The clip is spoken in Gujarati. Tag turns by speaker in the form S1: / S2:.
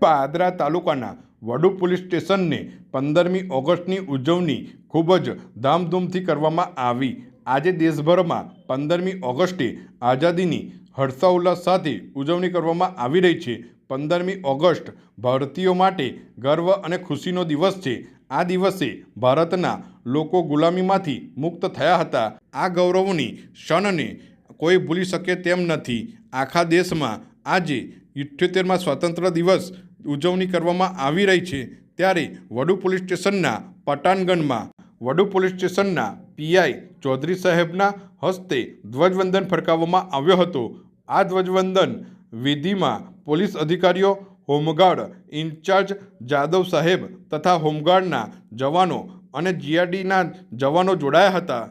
S1: પાદરા તાલુકાના વડુ પોલીસ સ્ટેશનને પંદરમી ઓગસ્ટની ઉજવણી ખૂબ જ ધામધૂમથી કરવામાં આવી. આજે દેશભરમાં પંદરમી ઓગસ્ટે આઝાદીની હર્ષોલ્લાસ સાથે ઉજવણી કરવામાં આવી રહી છે. પંદરમી ઓગસ્ટ ભારતીયો માટે ગર્વ અને ખુશીનો દિવસ છે. આ દિવસે ભારતના લોકો ગુલામીમાંથી મુક્ત થયા હતા. આ ગૌરવની ક્ષણને કોઈ ભૂલી શકે તેમ નથી. આખા દેશમાં આજે ઇઠ્યોતેરમાં સ્વતંત્ર દિવસ ઉજવણી કરવામાં આવી રહી છે, ત્યારે વડુ પોલીસ સ્ટેશનના પટાનગઢમાં વડુ પોલીસ સ્ટેશનના પીઆઈ ચૌધરી સાહેબના હસ્તે ધ્વજવંદન ફરકાવવામાં આવ્યો હતો. આ ધ્વજવંદન વિધિમાં પોલીસ અધિકારીઓ, હોમગાર્ડ ઇન્ચાર્જ જાદવ સાહેબ તથા હોમગાર્ડના જવાનો અને જીઆરડીના જવાનો જોડાયા હતા.